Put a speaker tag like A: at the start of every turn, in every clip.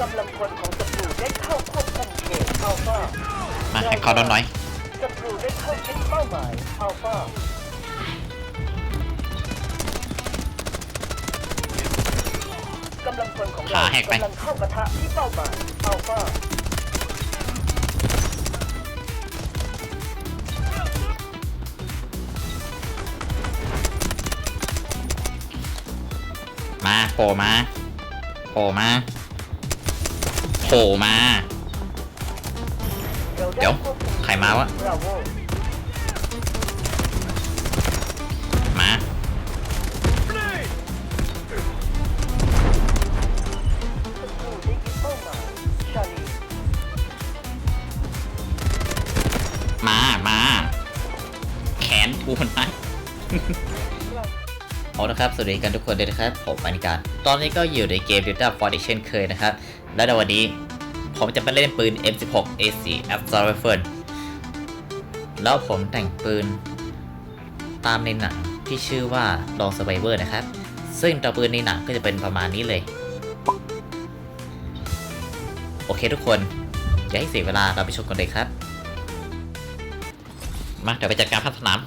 A: กำลังพลของศัตรูได้เข้าควบคุมเขตอัลฟา
B: มาให้เขาโดนหน่อย
A: ศัตรูได้เข้ายึดเป้าหมายอัลฟากำลังพลของเรา
B: ขาแหกไป
A: กำลังเข้าปะทะที่เป้าหมายอัลฟา
B: มาโผล่มาโผล่มา โผล่มา
A: เราได้
B: เดี๋ยว
A: ควบคุม
B: ใครมาวะ
A: บราโว
B: มา
A: ศัตรูได้ยึดเป้าหมายชาลี
B: มา มา แขนกูมันไหมเอาละครับ สวัสดีกันทุกคนเลยนะครับ ผมปานิการ ตอนนี้ก็อยู่ในเกม Delta f o r d เช่นเคยนะครับ และในวันนี้ผมจะไปเล่นปืน M16 A4 Assault Rifle แล้วผมแต่งปืนตามในหนังที่ชื่อว่า Long Survivor นะครับ ซึ่งตัวปืนในหนังก็จะเป็นประมาณนี้เลย โอเคทุกคน อย่าให้เสียเวลาเราไปชมกันเลยครับ มาเดี๋ยวไปจัดการภาคสนาม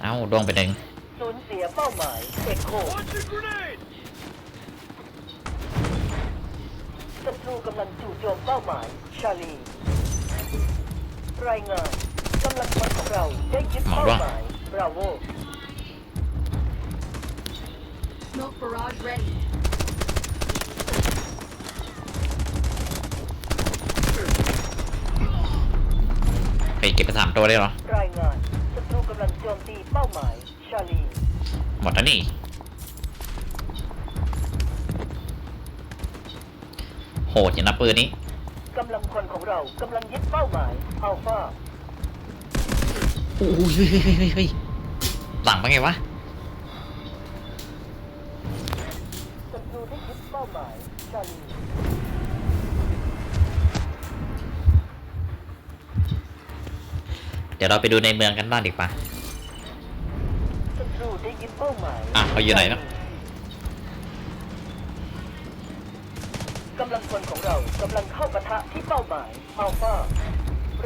B: เอาดวงไปหนึ่ง
A: สูญเสียเป้าหมายเอ็กโคศัตรูกำลังจู่โจมเป้าหมาย ชาลี รายงานกำลังพลของเราได้ยึดเป้าหมายบราโว
C: Smoke barrage ready.
B: ไปเก็บไปสามตัวได้เหรอ
A: รายงานศัตรูกำลังโจมตีเป้าหมาย ชาลี
B: หมดแล้วนี่โหดอย่างนะปืนนี้
A: กำลังพลของเรากำลังยึดเป้าหมายอัลฟา
B: อู้ยเฮ้ยเฮ้ยเฮ้ยเฮ้ยหลังเป็นไงวะ
A: ศัตรูได้ยึดเป้าหมายชาลี
B: เดี๋ยวเราไปดูในเมืองกันบ้างดีกว่า
A: เขา
B: อยู่ไหนนะ
A: กำลังพลของเรากำลังเข้าปะทะที่เป้าหมายอัลฟา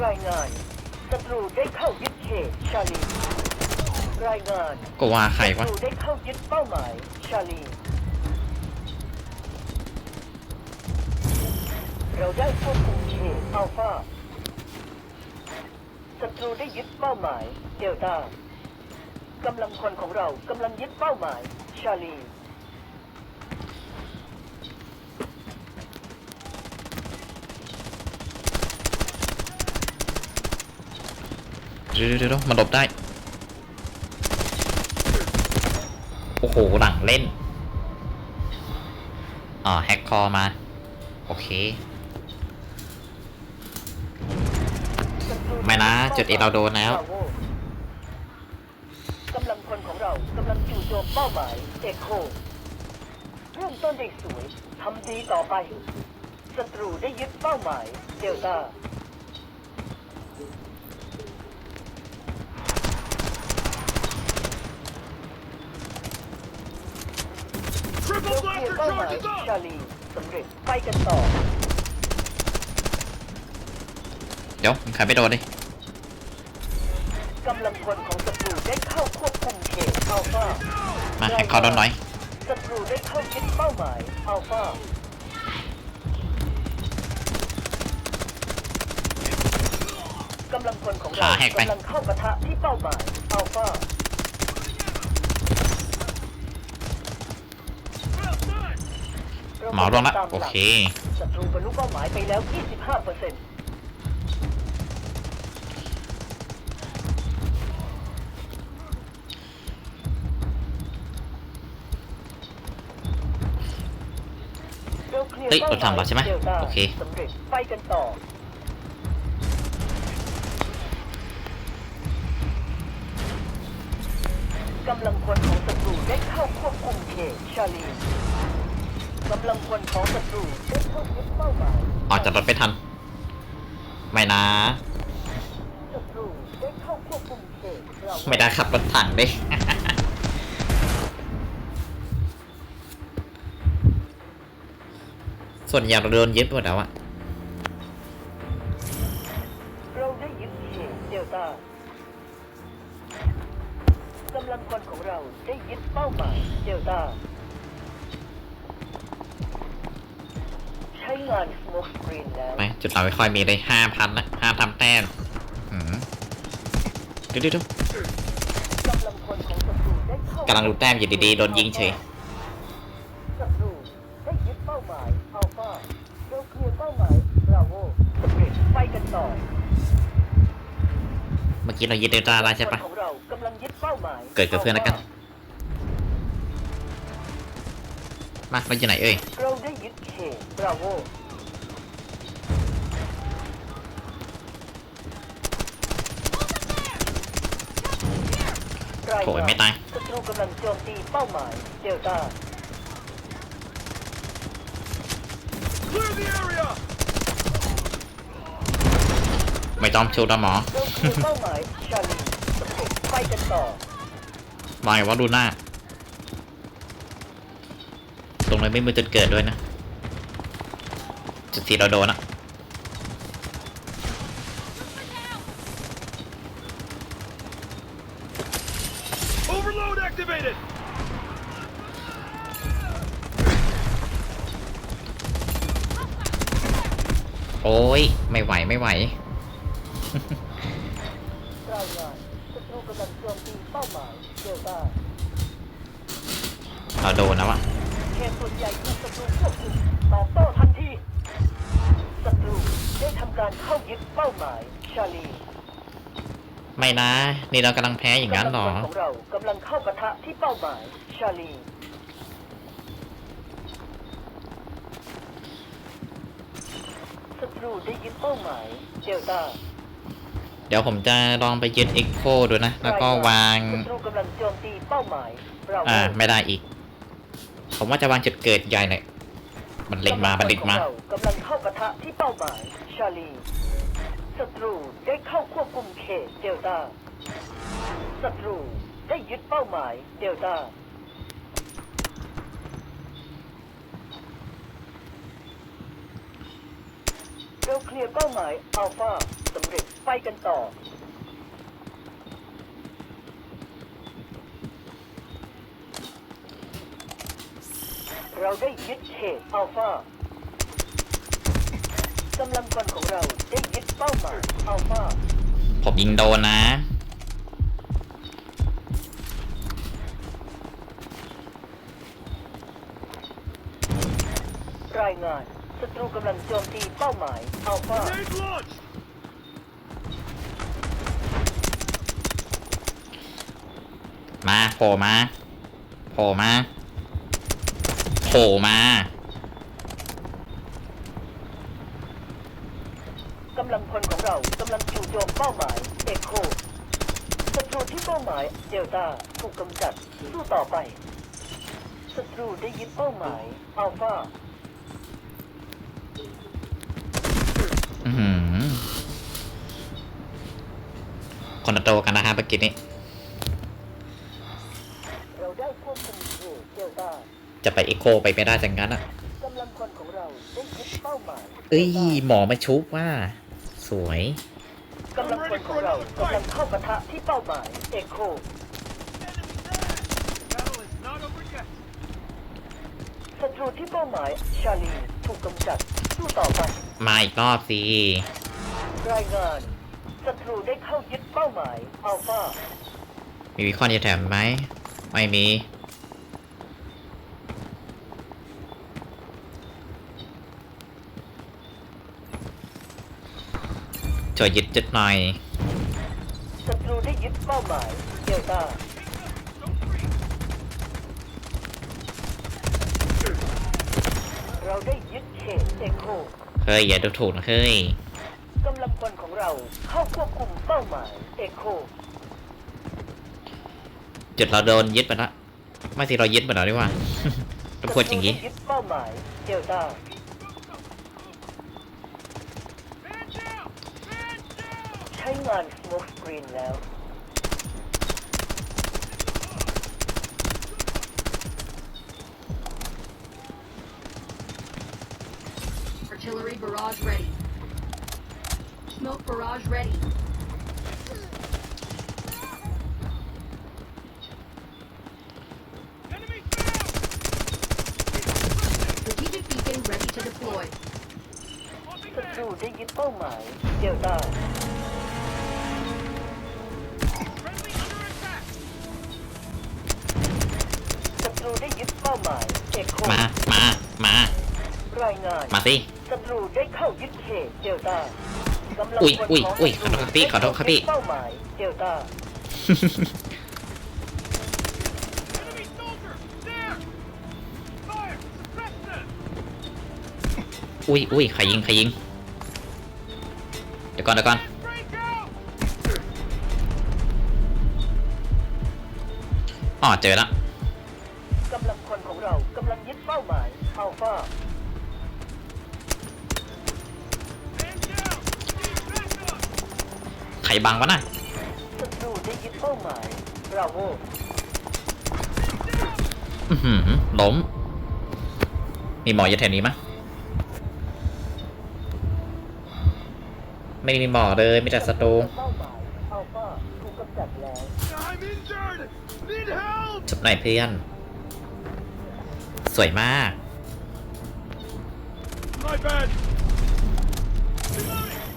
A: รายงานศัตรูได้เข้ายึดเขตชาลีรายงาน
B: ก็ว่าใคร
A: ศั
B: วะ
A: ตรูได้เข้ายึดเป้าหมายชาลีเราได้ควบคุมเขตอัลฟาศัตรูได้ยึดเป้าหมายเดลต้า กำลังคนของเรากำลังยึดเป้าหมาย ชาลี
B: เดี๋ยวเดี๋ยวเดี๋ยวมันหลบได้ โอ้โห หลังเล่น อ่าแฮกคอมา โอเค ไม่นะ จุดเอเราโดนแล้ว
A: พลของเรากำลังจู่โจมเป้าหมายเอ็กโคเริ่มต้นได้สวยทำดีต่อไปศัตรูได้ยึดเป้าหมายเดลต้าเราเคลียร์เป้าหมายชาลีสำเร็จไปกันต่อ
B: เดี๋ยวมันใครไม่โดนดิ
A: กำลังพลของศัตรู ได้เข้าควบคุมเขตอัลฟา
B: มาให้เขาโดนหน่อย
A: ศัตรูได้เข้ายึดเป้าหมายอัลฟากำลังพลของเรา
B: ขาแหกไป
A: กำลังเข้าปะทะที่เป้าหมายอัลฟา
B: เหมาลงละโอเค
A: ศัตรูบรรลุเป้าหมายไปแล้ว 25เปอร์เซ็นต์ เราคลียร์
B: เฮ้ย
A: ป้
B: เราทำแล้วใช่ไหม
A: ดลต้า
B: โอเค
A: สำเร็จไปกันต่อ กำลังพลของศัตรูได้เข้าควบคุมเขตชาลีกำลังพลของศัตรูได้เข้ายึดเป้าหมาย
B: ออกจากรถไม่ทัน ไม่นะ
A: ศัตรูได้เข้าควบคุมเขตเรา
B: ไม่ได้ขับรถถังดิ ส่วนใหญ่เราโดนยึดหมดแล้วอะ
A: เราได้ยึดเขตเดลต้ากำลังพลของเราได้ยึดเป้าหมายเดลต้าใช้งานสโมกสกรีนแล้ว
B: ไปจุดเราไม่ค่อยมีเลยห้าพันนะห้ามทำแต้มอืมดูดูดู
A: กำลังพลของศัตรูได้เข้ากำ
B: ลังดูแต้มอยู่ดีๆโดนยิงเฉย
A: ศัตรูได้ยึดเป้าหมายอัลฟาเราเคลียร์เป้าหมายบราโวสำเร็จไปกันต่อ
B: เมื่อ กี้เรายึดเดลต้าได้ใช่ปะ
A: ของเรากำลังยึดเป้าหมาย
B: เกิดกับเพื่อนแล้วกัน มาเราอยู่ไหนเอ่ย
A: เราได้ยึดเขตบราโว
B: โถยไม่ตาย
A: ศัตรูกำลังโจมตีเป้าหมายเดลต้า
D: Clear the area!
B: ไม่ต้องชูนะหมอ
A: เราคือเป้าหมายชาลีสำเร็จไปกันต่อ
B: วายว่าดูหน้า ตรงนั้นไม่มีจุดเกิดด้วยนะ จุดที่เราโดนอะ
D: Overload activated!
B: โอ้ย ไม่ไหว ไม่ไหว
A: รายงานศัตรูกำลังโจมตีเป้าหมายเดลต้า
B: เราโดนแล้วอะ
A: เขตส่วนใหญ่ถูกศัตรูควบคุมตอบโต้ทันทีศัตรูได้ทำการเข้ายึดเป้าหมายชาลี
B: ไม่นะ นี่เรากำลังแพ้อย่างนั้นเหรอ
A: กำลังพลของเรากำลังเข้ากระทะที่เป้าหมายชาลี ศัตรูได้ยึดเป้าหมายเดลต้า
B: เดี๋ยวผมจะลองไปยึดเอ็กโคดูนะ แล้วก็วาง อ่า ไม่ได้อีก ผมว่าจะวางจุดเกิดใหญ่หน่อยมันเล็งมามันเล็งมา
A: กำลังเข้ากระทะที่เป้าหมายชาลีศัตรูได้เข้าควบคุมเขตเดลต้าศัตรูได้ยึดเป้าหมายเดลต้าเราเคลียร์เป้าหมายอัลฟา สำเร็จไปกันต่อ เราได้ยึดเขตอัลฟากำลังพลของเราได้ยึดเป้าหมายอัลฟา
B: ผมยิงโดนนะ
A: รายงานศัตรูกำลังโจมตีเป้าหมายอัลฟา
B: มาโผล่มาโผล่มาโผล่มา
A: กำลังพลของเรากำลังจู่โจมเป้าหมายเอโคศัตรูที่เป้าหมายเดลต้าถูกกำจัดสู้ต่อไปศัตรูได้ยึดเป้าหมายอัลฟา
B: อือหือคนละโตกันนะฮะเมื่อกี้นี้ จะไปเอ็กโคไปไม่ได้จังงั้นอะ
A: กำลังพลของเราได้ยึดเป้าหมาย
B: เอ้ยหมอมาชุบว่า สวย
A: กำลังพลของเรากำลังเข้ากระทะที่เป้าหมายเอโค
D: Battle is not over yet.
A: ศัตรูที่เป้าหมายชาลีถูกกำจัดสู้ต่อไป
B: มาอีกรอบสิ
A: รายงานศัตรูได้เข้ายึดเป้าหมายอัลฟา
B: มีวิคอนจะแถมไหมไม่มี ช่วยยึดจุดหน่อย
A: ศัตรูได้ยึดเป้าหมายเดลต้าเราได้ยึดเขตเอโค
B: เฮ้ยอย่าดูถูกนะเฮ้ย
A: กำลังพลของเราเข้าควบคุมเป้าหมายเอโค
B: จุดเราโดนยึดไปละไม่สิเรายึดไปแล้วดีกว่าต้องพูดอย่าง
A: นี้
B: นี้
A: ยึดเป้าหมายเดลต้า
D: down!
A: ใช้งานสโมกสกรีนแล้ว
C: Artillery barrage ready. Smoke barrage ready.
D: Enemy found!
C: Strategic beacon ready to deploy.
D: Swapping
A: ศัตรู
D: back!
A: ได้ยึดเป้าหมายเดลต้า
D: Friendly
A: ป้าหมายเอ็กโค
B: มา มา มา
A: รายงาน
B: มาสิ
A: ศัตรูได้เข้ายึดเขตเดลต้ากำลัง
B: อุ๊ย
A: พล
B: อุ๊ย
A: ของ
B: อุ๊ย
A: ศัต
B: ขอโทษครับพี่ขอโทษครับพี่
A: ได้เข้ายึดเป้าหมายเดลต้า
D: Enemy soldier! There! Fire! Suppress them!
B: อุ้ยอุ้ยใครยิงใครยิง เดี๋ยวก่อนเดี๋ยวก่อน
D: Break out!
B: อ๋อเจอแล้ว บังวะน่ะ
A: ศัตรูได้ยึดเป้าหมายบราโว
B: อือหือล้ม มีหมออยู่แถวนี้มะไม่มีหมอเลยมีแต่ศัตรู
A: เป้าหมายอัลฟาถูกกำจัดแล้ว
D: I'm injured! Need help!
B: ชุบหน่อยเพื่อน สวยมาก
D: My bad!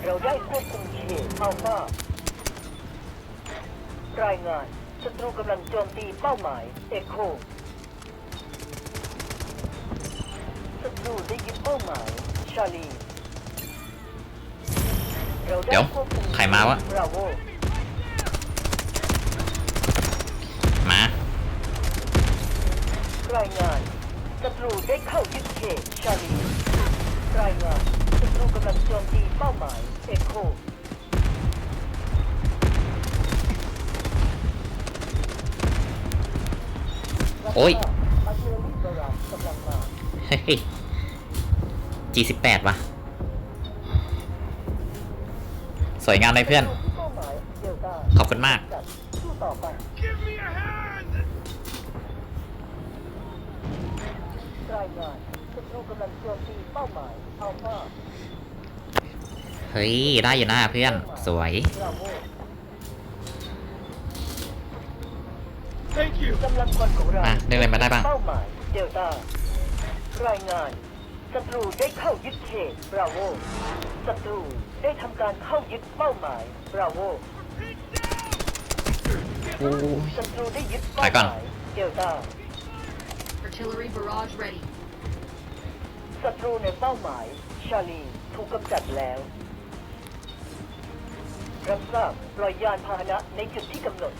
A: เราได้ควบคุมเขตอัลฟา รายงานศัตรูกำลังโจมตีเป้าหมายเอโคศัตรูได้ยึดเป้าหมายชาลีเราได้
B: เดี๋ยว
A: ควบคุม
B: ใครมาวะ
A: บราโว
B: มา
A: รายงานศัตรูได้เข้ายึดเขตชาลีรายงานศัตรูกำลังโจมตีเป้าหมายเอโค
B: โอ้ย
A: อาเทอรี่บรามกำลังมา
B: เฮ้ย G18 วะสวยงามเลยเพื่อน ขอบคุณมาก
A: เป้าหมายอัลฟา
B: เฮ้ย ได้อยู่หน้าเพื่อน สวย
A: บราโว
D: Thank you!
A: กำลังคนของเรา
B: มาเรียกอะไรมาได้บ้าง
A: เป้าหมายเดลต้ารายงานศัตรูได้เข้ายึดเขตบราโวศัตรูได้ทำการเข้ายึดเป้าหมายบราโว
B: โอ้ย
A: ศัตรูได้ยึดเป้า
B: ไป
A: ห
B: ก่อน
A: มายเดลต้า
C: Artillery barrage ready.
A: ศัตรูในเป้าหมายชาลีถูกกำจัดแล้ว รับทราบปล่อยยานพาหนะในจุดที่กำหนด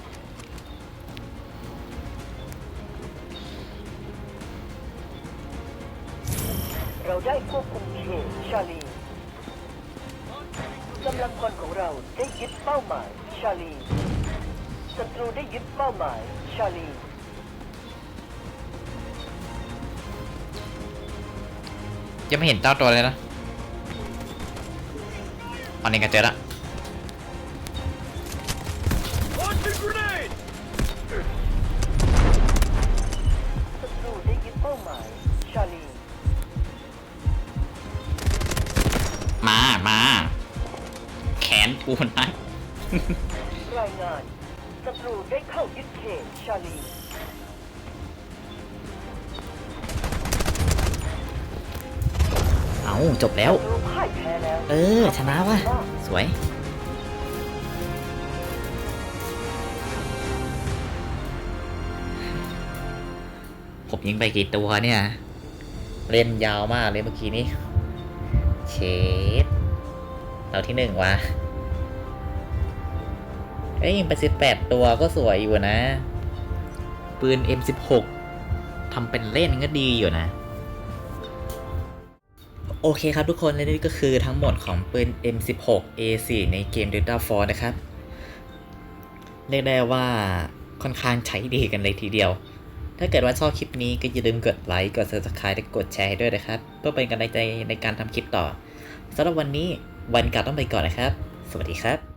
A: เราได้ควบคุมเขตชาลีกำลังคนของเราได้ยึดเป้าหมายชาลีศัตรูได้ยึดเป้าหมายชาลี
B: ยังไม่เห็นเจ้าตัวเลยนะตอนนี้ก็เจอละ
A: รายงานศัตรูได้เข้ายึดเขตชาลี
B: เอาจบแล้ว
A: ศัตรูพ่ายแพ้แล้ว
B: เออ ชนะว่ะ สวย ผมยิงไปกี่ตัวเนี่ย เล่นยาวมากเลยเมื่อกี้นี้ เชดเราที่หนึ่งวะ เอ้ยยิงไปสิบแปดตัวก็สวยอยู่นะ ปืน M16 ทำเป็นเล่นก็ดีอยู่นะ โอเคครับทุกคนและนี่ก็คือทั้งหมดของปืน M16 A4 ในเกม Delta Force นะครับ เรียกได้ว่าค่อนข้างใช้ดีกันเลยทีเดียว ถ้าเกิดว่าชอบคลิปนี้ก็อย่าลืมกดไลค์ กด Subscribe และกดแชร์ให้ด้วยนะครับ เพื่อเป็นกำลังใจในการทำคลิปต่อสำหรับวันนี้วันกลับต้องไปก่อนนะครับ สวัสดีครับ